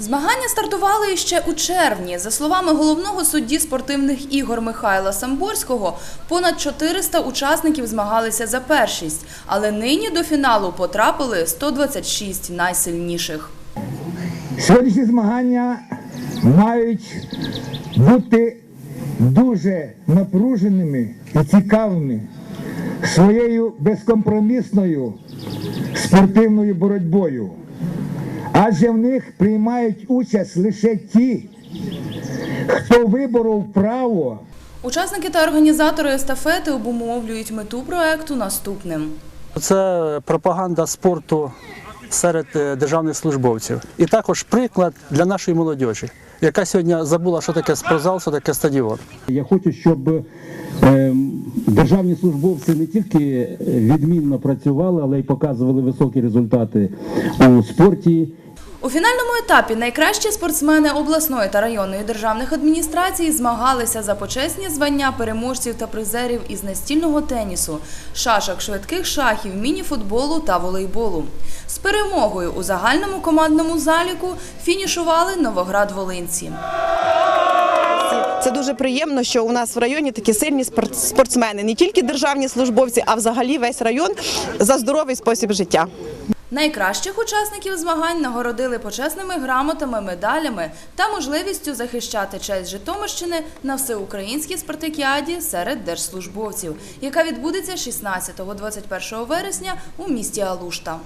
Змагання стартували ще у червні. За словами головного судді спортивних ігор Михайла Самборського, понад 400 учасників змагалися за першість, але нині до фіналу потрапили 126 найсильніших. Сьогоднішні змагання мають бути дуже напруженими і цікавими своєю безкомпромісною спортивною боротьбою. Адже в них приймають участь лише ті, хто виборов право Учасники та організатори естафети обумовлюють мету проекту наступним. Це пропаганда спорту серед е, державних службовців. І також приклад для нашої молодіжі, яка сьогодні забула, що таке спортзал, що таке стадіон. Я хочу, щоб державні службовці не тільки відмінно працювали, але й показували високі результати у спорті. У фінальному етапі найкращі спортсмени обласної та районної державних адміністрацій змагалися за почесні звання переможців та призерів із настільного тенісу, шашок, швидких шахів, мініфутболу та волейболу. З перемогою у загальному командному заліку фінішували Новоград-Волинці. Це дуже приємно, що у нас в районі такі сильні спорт- спортсмени, не тільки державні службовці, а взагалі весь район за здоровий спосіб життя. Найкращих учасників змагань нагородили почесними грамотами, медалями та можливістю захищати честь Житомирщини на всеукраїнській спартакіаді серед держслужбовців, яка відбудеться 16-21 вересня у місті Алушта.